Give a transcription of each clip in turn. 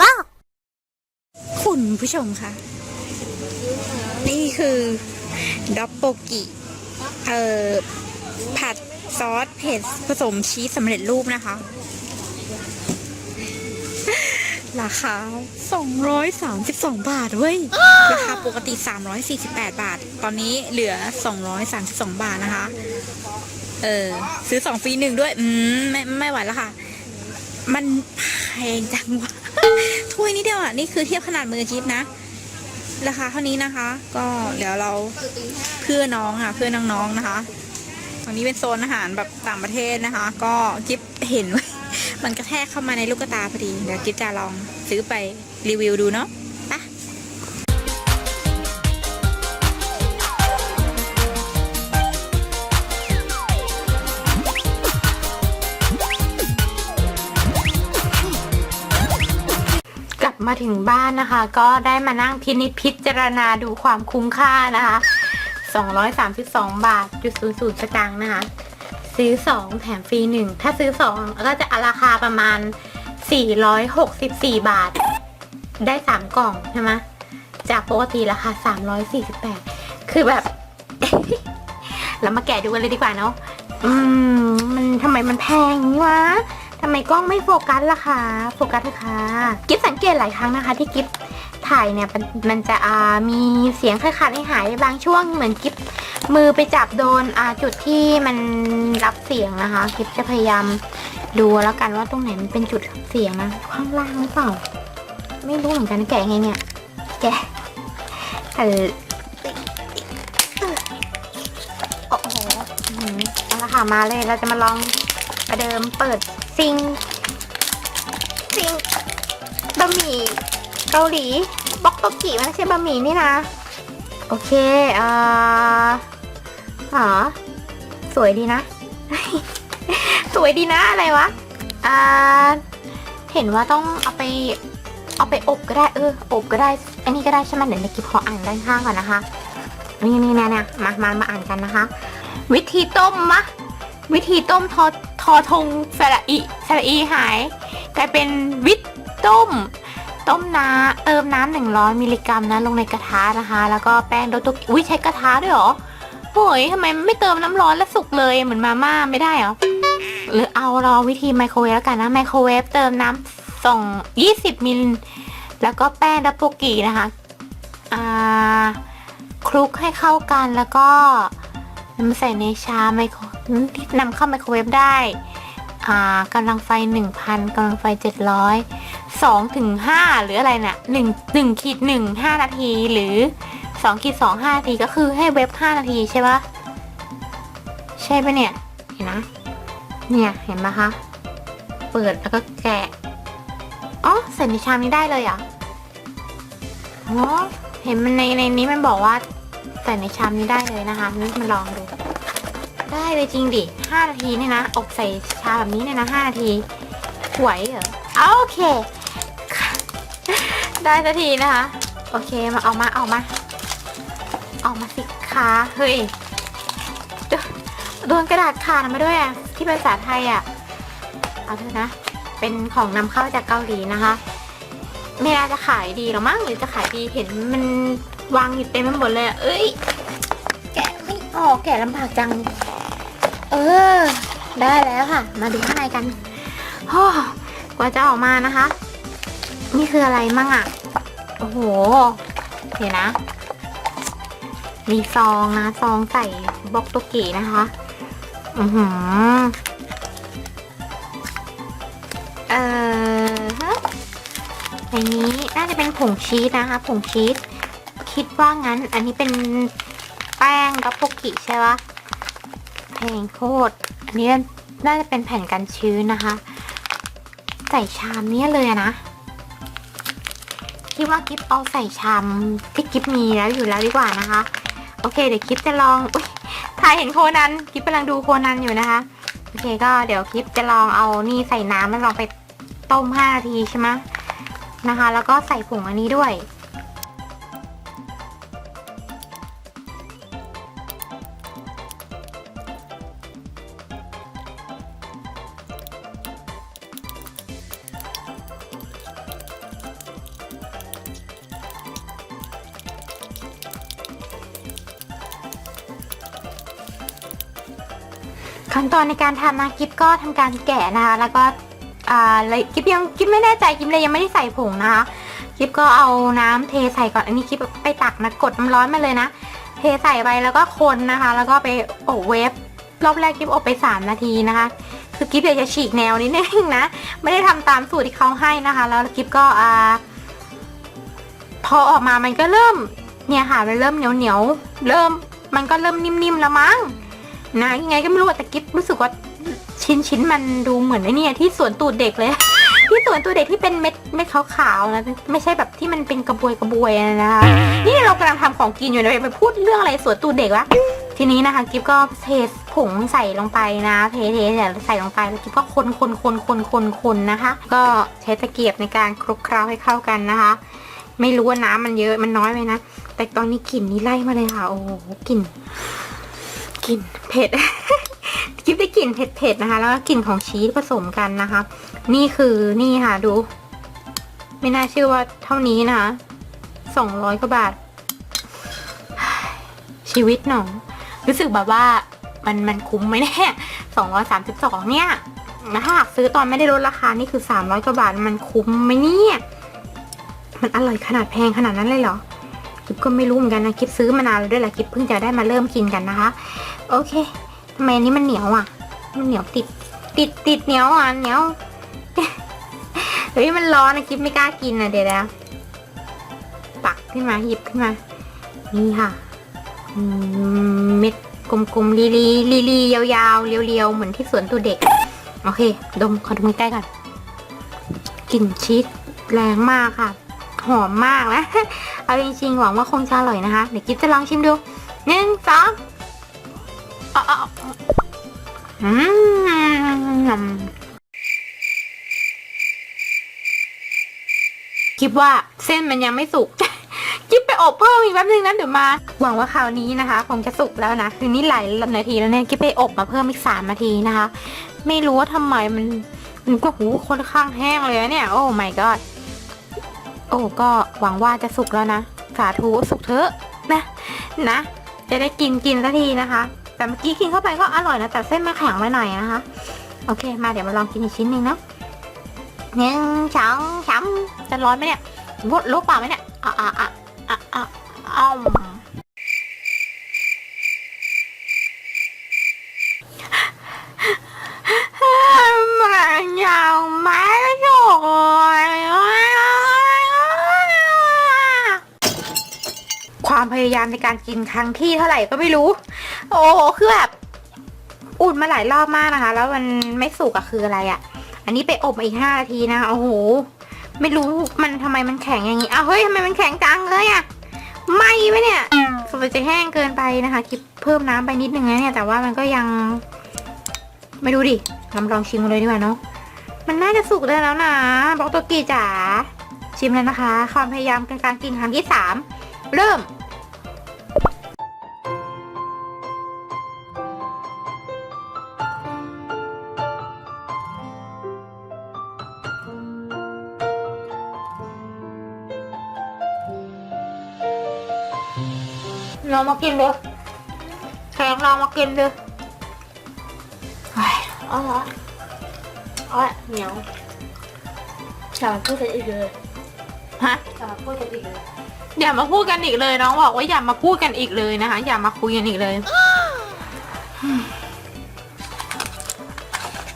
บอกคุณผู้ชมคะนี่คือด็อกโปกิ เอ่อ ผัดซอสเผ็ดผสมชีสสำเร็จรูปนะคะ ราคา 232 บาทเว้ย ราคาปกติ 348 บาท ตอนนี้เหลือ 232 บาทนะคะ เออ ซื้อ 2 ฟรีหนึ่งด้วย อืม ไม่ไม่ไหวแล้วค่ะ มันแพงจังวะ ถ้วยนี้เดียวอะ นี่คือเทียบขนาดมือจิ๊บนะ ราคาเท่านี้นะคะ ก็เดี๋ยวเราเพื่อน้องค่ะ เพื่อน้องๆนะคะ ตรงนี้เป็นโซนอาหารแบบต่างประเทศนะคะ ก็กิฟเห็นว่ามันกระแทกเข้ามาในลูกตาพอดี เดี๋ยวกิฟจะลองซื้อไปรีวิวดูเนาะ มาถึงบ้านนะคะ ก็ได้มานั่งพินิจพิจารณาดูความคุ้มค่านะคะ232 บาทจุดศูนย์ศูนย์สตางค์นะคะ ซื้อ 2 แถมฟรี 1 ถ้าซื้อ 2 ก็จะราคาประมาณ 464 บาท ได้ 3 กล่องใช่ไหมจากปกติราคา 348 คือแบบเรามาแกะดูกันเลยดีกว่าเนาะอืม มันทำไมมันแพงวะ ทำไมกล้องไม่โฟกัสล่ะคะโฟกัสเถอะคะกิฟสังเกตหลายครั้งนะคะ ที่กิฟถ่ายเนี่ยมันมันจะอ่ามีเสียงขาดๆหายบางช่วงเหมือนกิฟมือไปจับโดนอ่าจุดที่มันรับเสียงนะคะกิฟจะพยายามดูแล้วกันว่าตรงไหนมันเป็นจุดเสียงนะข้างล่างหรือเปล่า ไม่รู้เหมือนกันแกะไงเนี่ย แกะเออโอ้โหอื้อหือเอาละค่ะมาเลยเราจะมาลองประเดิมเปิด ซิงซิงบะหมี่เกาหลีบ็อกโตกิมันไม่ใช่บะหมี่นี่นะ โอเคอ่าอ๋อสวยดีนะ สวยดีนะอะไรวะอ่าเห็นว่าต้องเอาไปเอาไปอบก็ได้เอออบก็ได้ อันนี้ก็ได้ใช่ไหมเดี๋ยวในกิบขออ่านด้านข้างก่อนนะคะ นี่นี่นะเนี่ยมามามาอ่านกันนะคะ วิธีต้มมะวิธีต้มทอ ทอทงสระอีสระอีหาย กลายเป็นวิตต้ม ต้มน้ำเติมน้ำหนึ่งร้อยมิลลิกรัมนะลงในกระทะนะคะ แล้วก็แป้งโดโตกิอุ้ยใช้กระทะด้วยเหรอโอ้ยทำไมไม่เติมน้ำร้อนแล้วสุกเลยเหมือนมาม่าไม่ได้เหรอหรือเอารอวิธีไมโครเวฟแล้วกันนะไมโครเวฟเติมน้ำสองยี่สิบมิลแล้วก็แป้งดับโปกินะคะอ่าคลุกให้เข้ากันแล้วก็ นำใส่ในชามไมโครที่นำเข้าไมโครเวฟได้อ่ากำลังไฟ 1,000กำลังไฟ 700 2ถึง5หรืออะไรนะ่ะ1 1ขีด1 5 นาทีหรือ2ขีด2 5 นาทีก็คือให้เว็บ 5 นาทีใช่ปะใช่ปะเนี่ย เห็นนะ เนี่ยเห็นปะคะ เปิดแล้วก็แกะ อ๋อใส่ในชามนี้ได้เลยเหรอะอ๋อเห็นมันในในนี้มันบอกว่าใส่ในชามนี้ได้เลยนะคะนี่มาลองดู ได้เลยจริงดิห้านาทีเนี่ยนะ อบใส่ชาแบบนี้เนี่ยนะห้านาทีไหวเหรอโอเค ได้สักทีนะคะ โอเคมาเอามาเอามาเอามาสิคะเฮ้ย โดนกระดาษขาดมาด้วยอะที่เป็นภาษาไทยอะเอาเถอะนะ เป็นของนำเข้าจากเกาหลีนะคะไม่น่าจะขายดีหรอมั้งหรือจะขายดีเห็นมันวางอยู่เต็มไปหมดเลย เอ้ย แกะไม่ออกแกะลำบากจัง เออ ได้แล้วค่ะ มาดูข้างในกันโอ้กว่าจะออกมานะคะ นี่คืออะไรมั่งอะ่ะ โอ้โหเดี๋ยวนะ มีซองนะ ซองใส่บล็อกโตกินะคะ อือหือ เอ่อฮะในนี้น่าจะเป็นผงชีสนะคะ ผงชีส คิดว่างั้น อันนี้เป็นแป้งกับโปกิใช่ปะ พงโคตร อันนี้น่าจะเป็นแผ่นกันชื้นนะคะ ใส่ชามเนี้ยเลยนะคิดว่ากิฟเอาใส่ชามที่กิฟมีแล้วอยู่แล้วดีกว่านะคะ โอเคเดี๋ยวกิฟจะลองอุ้ยถ่ายเห็นโคนันกิฟกำลังดูโคนันอยู่นะคะโอเคก็เดี๋ยวกิฟจะลองเอานี่ใส่น้ำแล้วลองไปต้ม5นาทีใช่ไหมนะคะ แล้วก็ใส่ผงอันนี้ด้วย ขั้นตอนในการทำนะกิฟก็ทำการแกะนะคะแล้วก็อ่าเลยกิฟยังกิฟไม่แน่ใจกิฟเลยยังไม่ได้ใส่ผงนะคะกิฟก็เอาน้ำเทใส่ก่อนอันนี้กิฟไปตักนะกดน้ำร้อนมาเลยนะ เทใส่ไปแล้วก็คนนะคะ แล้วก็ไปอบเวฟรอบแรกกิฟอบไป 3 นาทีนะคะ คือกิฟอยากจะฉีกแนวนิดนึงนะ ไม่ได้ทำตามสูตรที่เขาให้นะคะ แล้วกิฟก็อ่าพอออกมามันก็เริ่มเนี่ยค่ะมันเริ่มเหนียวเหนียวเริ่มมันก็เริ่มนิ่มๆแล้วมั้ง นะยังไงก็ไม่รู้แต่กิฟรู้สึกว่าชิ้นชิ้นมันดูเหมือนไอ้นี่ที่สวนตูดเด็กเลย ที่สวนตูดเด็กที่เป็นเม็ดเม็ดขาวๆนะไม่ใช่แบบที่มันเป็นกระบวยกระบวยนะคะนี่เรากำลังทำของกินอยู่นะไปพูดเรื่องอะไรสวนตูดเด็กวะทีนี้นะคะกิฟก็เทผงใส่ลงไปนะเทเทใส่ลงไปแล้วกิฟก็คนคนคนคนคนคนนะคะ ก็ใช้ตะเกียบในการคลุกเคล้าให้เข้ากันนะคะ ไม่รู้ว่าน้ำมันเยอะมันน้อยไหมนะแต่ตอนนี้กลิ่นนี้ไล่มาเลยค่ะ โอ้โหกลิ่น ลิ่นเผ็ด กิฟได้กลิ่นเผ็ดๆนะคะ แล้วก็กลิ่นของชีสผสมกันนะคะ นี่คือนี่ค่ะดู ไม่น่าเชื่อว่าเท่านี้นะคะสองร้อยกว่าบาท ชีวิตหนองรู้สึกแบบว่ามันมันคุ้มไหมเนี่ยสองร้อยสามสิบสองเนี่ยนะถ้าหากซื้อตอนไม่ได้ลดราคา นี่คือสามร้อยกว่าบาท มันคุ้มไหมเนี่ย มันอร่อยขนาดแพงขนาดนั้นเลยเหรอ กิฟก็ไม่รู้เหมือนกันนะกิฟซื้อมานานแล้วด้วยแหละกิฟเพิ่งจะได้มาเริ่มกินกันนะคะ โอเคทำไมอันนี้มันเหนียวอะ มันเหนียวติด ติดติดเหนียวอะเหนียวเฮ้ยมันร้อนนะกิฟไม่กล้ากินนะเดี๋ยวนะตักขึ้นมาหยิบขึ้นมา นี่ค่ะเม็ดกลมๆลีลีลีลียาวๆเรียวๆเหมือนที่สวนตัวเด็ก โอเค ดมขอดมใกล้ๆก่อนกลิ่นชีสแรงมากค่ะ หอมมากนะ เอาจริงๆหวังว่าคงจะอร่อยนะคะ เดี๋ยวกิ๊บจะลองชิมดูหนึ่งสองอืมคิดว่าเส้นมันยังไม่สุกกิ๊บไปอบเพิ่มอีกแป๊บนึงนะเดี๋ยวมา หวังว่าคราวนี้นะคะคงจะสุกแล้วนะคือนี่หลายนาทีแล้วเนี่ยกิ๊บไปอบมาเพิ่มอีกสามนาทีนะคะ ไม่รู้ว่าทำไมมันมันก็หูค่อนข้างแห้งเลยเนี่ย โอ้ my god โอ้ก็หวังว่าจะสุกแล้วนะ สาธุสุกเถอะนะนะ จะได้กินกินสักทีนะคะ แต่เมื่อกี้กินเข้าไปก็อร่อยนะแต่เส้นมันแข็งไปหน่อยนะคะ โอเค มาเดี๋ยวมาลองกินอีกชิ้นหนึ่งเนาะหนึ่งสองสามจะร้อนไหมเนี่ยวดลบเปล่าไหมเนี่ยอะอะอะอะอะอ้อมมันยาวไหมโถ่ความในการกินครั้งที่เท่าไหร่ก็ไม่รู้ โอ้โหคือแบบอุ่นมาหลายรอบมากนะคะ แล้วมันไม่สุกอะคืออะไรอะอันนี้ไปอบมาอีกห้านาทีนะโอ้โหไม่รู้มันทำไมมันแข็งอย่างนี้อ้าวเฮ้ยทำไมมันแข็งจังเลยอะไหมไหมเนี่ยสงสัยจะแห้งเกินไปนะคะคิดเพิ่มน้ำไปนิดนึงนะเนี่ยแต่ว่ามันก็ยัง ไม่รู้ดิลองลองชิมเลยดีกว่าเนาะมันน่าจะสุกได้แล้วนะบอกตัวกีจ๋าชิมแล้วนะคะ ความพยายามในการกินครั้งที่สามเริ่ม องมากินดูแข็งลองมากินดูเฮ้ยอ๋อเหรออ๋อเหนียวจะมาพูดกันอีกเลยฮะจะมาพูดกันอีกเลยอย่ามาพูดกันอีกเลยน้องบอกว่าอย่ามาพูดกันอีกเลยนะคะ อย่ามาคุยกันอีกเลย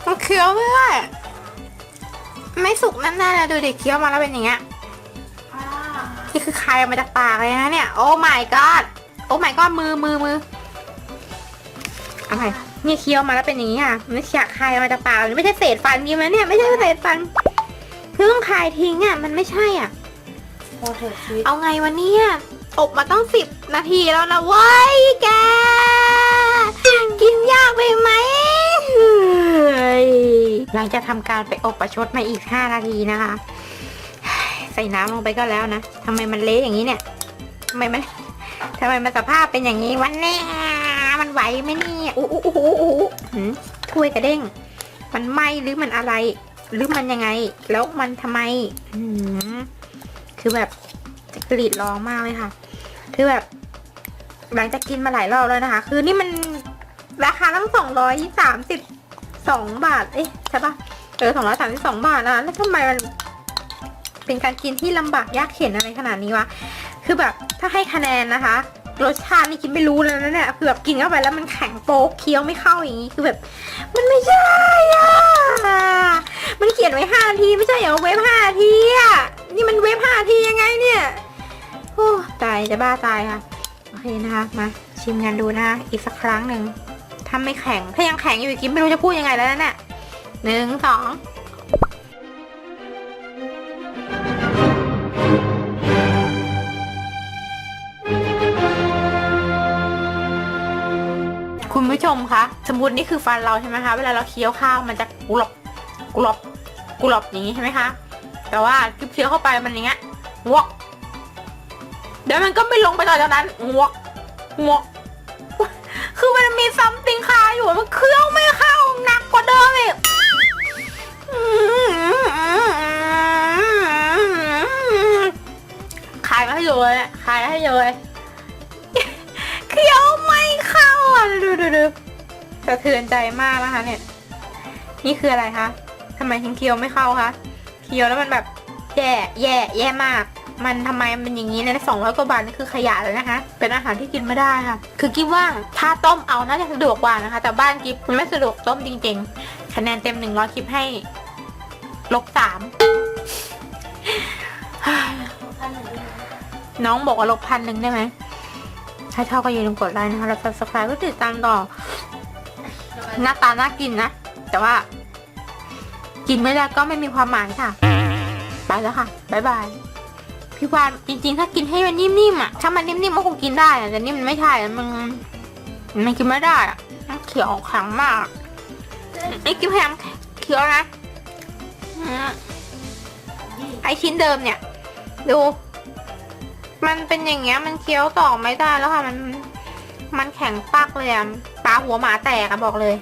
มันเคี้ยวไม่ได้ไม่สุกแน่ๆเลยดูเด็กเคี้ยวมาแล้วเป็นอย่างเงี้ยนี่คือคายออกมาจากปากเลยนะเนี่ย โอ้ my god โอ้ my god มือมือมืออะไรนี่เคี้ยวมาแล้วเป็นอย่างนี้ค่ะไม่อยากคายออกมาจากปากเลยไม่ใช่เศษฟันยิ้มนะเนี่ยไม่ใช่เศษฟันคือต้องคายทิ้งอะมันไม่ใช่อะพอเถอะชีวิตเอาไงวันนี้อบมาต้องสิบนาทีแล้วนะเว้ยแก กินยากไปไหมเฮ้ยหลังจากทำการไปอบประชดมาอีกห้านาทีนะคะ ใส่น้ำลงไปก็แล้วนะทำไมมันเละอย่างนี้เนี่ยทำไมมัน ทำไมมันสภาพเป็นอย่างนี้วันนี้มันไหวไหมเนี่ยอู้อู้อู้อู้อู้หืมถ้วยกระเด้ง มันไหมหรือมันอะไร หรือมันยังไง แล้วมันทำไมคือแบบจะกรีดร้องมากเลยค่ะ คือแบบ หลังจากกินมาหลายรอบแล้วนะคะ คือนี่มันราคาตั้งสองร้อยสามสิบสองบาท เอ๊ะใช่ปะเออสองร้อยสามสิบสองบาทนะแล้วทำไมมันเป็นการกินที่ลำบากยากเข็นอะไรขนาดนี้วะ คือแบบถ้าให้คะแนนนะคะรสชาตินี่กินไม่รู้แล้วนะเนี่ยคือแบบกินเข้าไปแล้วมันแข็งโป๊กเคี้ยวไม่เข้าอย่างนี้คือแบบ มันไม่ใช่อะมันเขียนไว้ห้าทีไม่ใช่เหรอเว็บห้าทีอะนี่มันเว็บห้าทียังไงเนี่ยโอ้ตายจะบ้าตายค่ะโอเคนะคะมาชิมกันดูนะคะอีกสักครั้งหนึ่งถ้าไม่แข็งถ้ายังแข็งอยู่กกินไม่รู้จะพูดยังไงแล้วนะเนี่ยหนึ่งสอง ชมคะสมมตินี่คือฟันเราใช่ไหมคะเวลาเราเคี้ยวข้าวมันจะกรอบกรอบกรอบอย่างนี้ใช่ไหมคะ แต่ว่าเคี้ยวเข้าไปมันอย่างเงี้ยวอกเดี๋ยวมันก็ไม่ลงไปต่อจากนั้นงวกงวกคือมันมีซัมติงคาอยู่มันเคี้ยวไม่เข้าหนักกว่าเดิมอีกขายมาให้เลยอะขายให้เลยเคี้ยวไม่ เข้าอะดูดูดูสะเทือนใจมากนะคะเนี่ย นี่คืออะไรคะทำไมถึงเคี้ยวไม่เข้าคะเคี้ยวแล้วมันแบบแย่แย่แย่มาก มันทำไมมันอย่างนี้เนยสองร้อยกว่าบาทนี่คือขยะเลยนะคะ เป็นอาหารที่กินไม่ได้ค่ะ คือกิ๊บว่าถ้าต้มเอาน่าจะสะดวกกว่านะคะ แต่บ้านกิ๊บมันไม่สะดวกต้มจริง ๆ คะแนนเต็มหนึ่งร้อยกิ๊บให้ลบสามพันหนึ่งด้วยนะน้องบอกว่าลบพันหนึ่งได้ไหม ถ้าชอบก็อย่าลืมกดไลค์นะคะแล้ว subscribe ก็ติดตามต่อ หน้าตาน่ากินนะ แต่ว่า กินไม่ได้ก็ไม่มีความหมายค่ะ ไปแล้วค่ะบ๊ายบายพี่วานจริงๆ ถ้ากินให้มันนิ่มๆอะ ถ้ามันนิ่มๆมันคงกินได้แต่นี่มันไม่ใช่มันมันกินไม่ได้อะมันเขียวแข็งมากไอ้กินพยายามเคี้ยวนะไอชิ้นเดิมเนี่ย ดู มันเป็นอย่างเงี้ยมันเคี้ยวต่อไม่ได้แล้วค่ะมัน มันแข็งปักเลยอะปลาหัวหมาแตกอะบอกเลย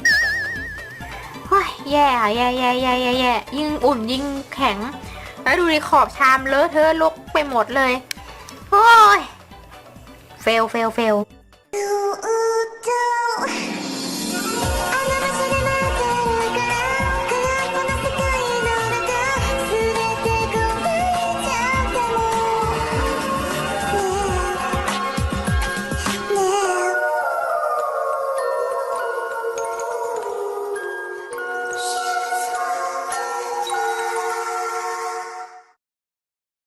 เฮ้ยแย่อะแย่แย่แย่แย่แย่ยิ่งอุ่นยิ่งแข็ง แล้วดูดิขอบชามเลอะเทอะลกไปหมดเลยโอ้ยเฟลเฟลเฟล